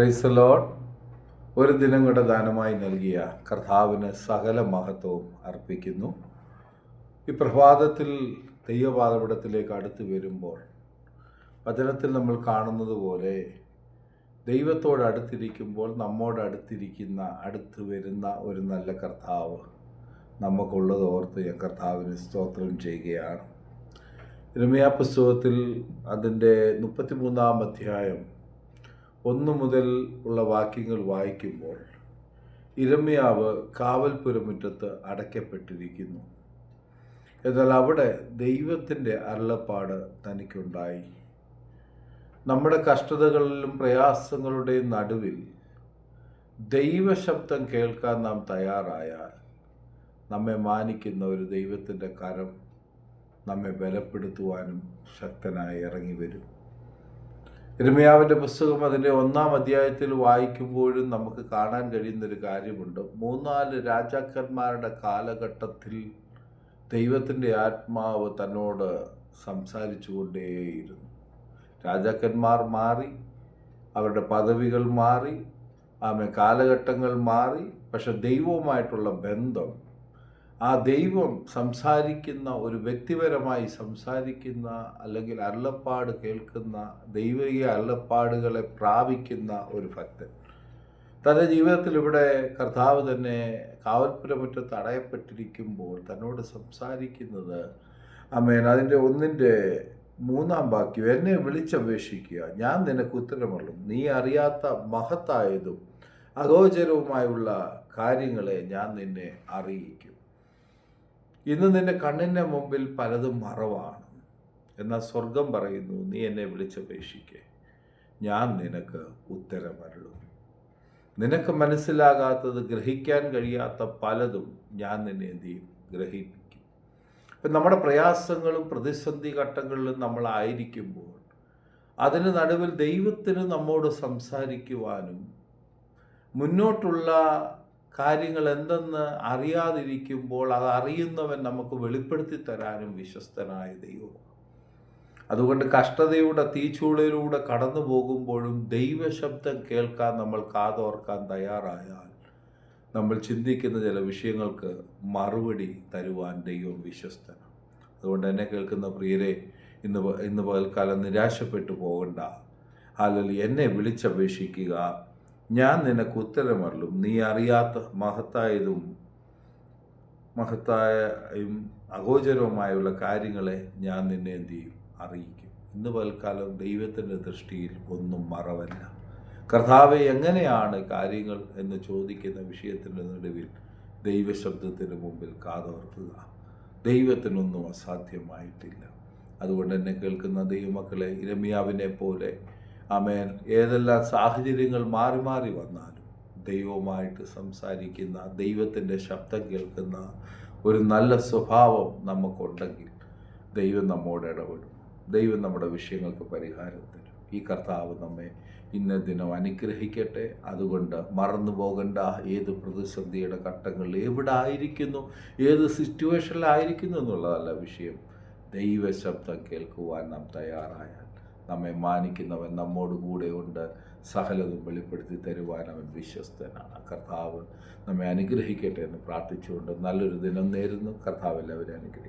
ക്രൈസ്തലോഡ് ഒരു ദിനം കൂടെ ദാനമായി നൽകിയ കർത്താവിന് സകല മഹത്വവും അർപ്പിക്കുന്നു. ഈ പ്രഭാതത്തിൽ ദൈവപാതപടത്തിലേക്ക് അടുത്ത് വരുമ്പോൾ വചനത്തിൽ നമ്മൾ കാണുന്നത് പോലെ ദൈവത്തോട് അടുത്തിരിക്കുമ്പോൾ നമ്മോട് അടുത്തിരിക്കുന്ന അടുത്ത് വരുന്ന ഒരു നല്ല കർത്താവ് നമുക്കുള്ളത് ഓർത്ത് ഞാൻ കർത്താവിന് സ്തോത്രം ചെയ്യുകയാണ്. രമ്യാ പുസ്തകത്തിൽ അതിന്റെ മുപ്പത്തിമൂന്നാം അധ്യായം ഒന്ന് മുതൽ ഉള്ള വാക്യങ്ങൾ വായിക്കുമ്പോൾ ഇരമ്യാവ് കാവൽപുരമുറ്റത്ത് അടയ്ക്കപ്പെട്ടിരിക്കുന്നു. എന്നാൽ അവിടെ ദൈവത്തിന്റെ അരുളപ്പാട് തനിക്കുണ്ടായി. നമ്മുടെ കഷ്ടതകളിലും പ്രയാസങ്ങളുടെയും നടുവിൽ ദൈവശബ്ദം കേൾക്കാൻ നാം തയ്യാറായാൽ നമ്മെ മാനിക്കുന്ന ഒരു ദൈവത്തിന്റെ കരം നമ്മെ ബലപ്പെടുത്തുവാനും ശക്തനായി ഇറങ്ങി വരും. ഇരമയാവിന്റെ പുസ്തകം അതിന്റെ ഒന്നാം അധ്യായത്തിൽ വായിക്കുമ്പോഴും നമുക്ക് കാണാൻ കഴിയുന്നൊരു കാര്യമുണ്ട്. മൂന്നാൽ രാജാക്കന്മാരുടെ കാലഘട്ടത്തിൽ ദൈവത്തിന്റെ ആത്മാവ് തന്നോട് സംസാരിച്ചു കൊണ്ടേയിരുന്നു രാജാക്കന്മാർ മാറി അവരുടെ പദവികൾ മാറി ആമേ കാലഘട്ടങ്ങൾ മാറി പക്ഷെ ദൈവവുമായിട്ടുള്ള ബന്ധം ആ ദൈവം സംസാരിക്കുന്ന ഒരു വ്യക്തിപരമായി സംസാരിക്കുന്ന അല്ലെങ്കിൽ അരുളപ്പാട് കേൾക്കുന്ന ദൈവിക അരുളപ്പാടുകളെ പ്രാപിക്കുന്ന ഒരു ഭക്തൻ. തന്റെ ജീവിതത്തിൽ ഇവിടെ കർത്താവ് തന്നെ കാവൽപുരമുറ്റത്ത് അടയപ്പെട്ടിരിക്കുമ്പോൾ തന്നോട് സംസാരിക്കുന്നത് അമ്മേൻ അതിന്റെ ഒന്നിന്റെ മൂന്നാം വാക്യം എന്നെ വിളിച്ചപേക്ഷിക്കുക ഞാൻ നിനക്ക് ഉത്തരമുള്ളും നീ അറിയാത്ത മഹത്തായതും അഗോചരവുമായുള്ള കാര്യങ്ങളെ ഞാൻ നിന്നെ അറിയിക്കും. ഇന്ന് നിന്റെ കണ്ണിന്റെ മുമ്പിൽ പലതും മറവാണ്. എന്നാൽ സ്വർഗം പറയുന്നു നീ എന്നെ വിളിച്ചപേക്ഷിക്കേ. ഞാൻ നിനക്ക് ഉത്തരമരുളും. നിനക്ക് മനസ്സിലാകാത്തത് ഗ്രഹിക്കാൻ കഴിയാത്ത പലതും ഞാൻ നിന്നെ എന്ത് ചെയ്യും? ഗ്രഹിപ്പിക്കും. ഇപ്പം നമ്മുടെ പ്രയാസങ്ങളും പ്രതിസന്ധി ഘട്ടങ്ങളിലും നമ്മളായിരിക്കുമ്പോൾ അതിന് നടുവിൽ ദൈവത്തിന് നമ്മോട് സംസാരിക്കുവാനും മുന്നോട്ടുള്ള കാര്യങ്ങൾ എന്തെന്ന് അറിയാതിരിക്കുമ്പോൾ അത് അറിയുന്നവൻ നമുക്ക് വെളിപ്പെടുത്തി തരാനും വിശ്വസ്തനായ ദൈവമാണ്. അതുകൊണ്ട് കഷ്ടതയുടെ തീച്ചൂളിലൂടെ കടന്നു പോകുമ്പോഴും ദൈവശബ്ദം കേൾക്കാൻ നമ്മൾ കാതോർക്കാൻ തയ്യാറായാൽ നമ്മൾ ചിന്തിക്കുന്ന ചില വിഷയങ്ങൾക്ക് മറുപടി തരുവാൻ ദൈവം വിശ്വസ്തനാണ്. അതുകൊണ്ട് എന്നെ കേൾക്കുന്ന പ്രിയരെ ഇന്ന് ഇന്ന് പകൽക്കാലം നിരാശപ്പെട്ടു പോകണ്ട. അല്ലെങ്കിൽ എന്നെ വിളിച്ചപേക്ഷിക്കുക. ഞാൻ നിനക്ക് ഉത്തരമറിലും നീ അറിയാത്ത മഹത്തായതും മഹത്തായും അഗോചരവുമായുള്ള കാര്യങ്ങളെ ഞാൻ നിന്നെ എന്ത് ചെയ്യും? അറിയിക്കും. ഇന്ന് പൽക്കാലം ദൈവത്തിന്റെ ദൃഷ്ടിയിൽ ഒന്നും മറവല്ല. കർത്താവ് എങ്ങനെയാണ് കാര്യങ്ങൾ എന്ന് ചോദിക്കുന്ന വിഷയത്തിന്റെ നടുവിൽ ദൈവശബ്ദത്തിന് മുമ്പിൽ കാതോർക്കുക. ദൈവത്തിനൊന്നും അസാധ്യമായിട്ടില്ല. അതുകൊണ്ട് എന്നെ കേൾക്കുന്ന ദൈവമക്കളെ ഇരമ്യാവിനെ പോലെ അമേൻ ഏതെല്ലാം സാഹചര്യങ്ങൾ മാറി മാറി വന്നാലും ദൈവവുമായിട്ട് സംസാരിക്കുന്ന ദൈവത്തിന്റെ ശബ്ദം കേൾക്കുന്ന ഒരു നല്ല സ്വഭാവം നമുക്കുണ്ടെങ്കിൽ ദൈവം നമ്മോട് ഇടപെടും. ദൈവം നമ്മുടെ വിഷയങ്ങൾക്ക് പരിഹാരം തരും. ഈ കർത്താവ് നമ്മെ ഇന്ന ദിനം അനുഗ്രഹിക്കട്ടെ. അതുകൊണ്ട് മറന്നു പോകേണ്ട ഏത് പ്രതിസന്ധിയുടെ ഘട്ടങ്ങളിൽ എവിടെ ആയിരിക്കുന്നു ഏത് സിറ്റുവേഷനിലായിരിക്കുന്നു എന്നുള്ളതല്ല വിഷയം. ദൈവശബ്ദം കേൾക്കുവാൻ നാം തയ്യാറായാൽ നമ്മെ മാനിക്കുന്നവൻ നമ്മോട് ഉണ്ട്. സകലതും വെളിപ്പെടുത്തി തരുവാൻ അവൻ വിശ്വസ്തനാണ്. കർത്താവ് നമ്മെ അനുഗ്രഹിക്കട്ടെ എന്ന് പ്രാർത്ഥിച്ചുകൊണ്ട് നല്ലൊരു ദിനം നേരുന്നു. കർത്താവ് എല്ലാവരും അനുഗ്രഹിക്കും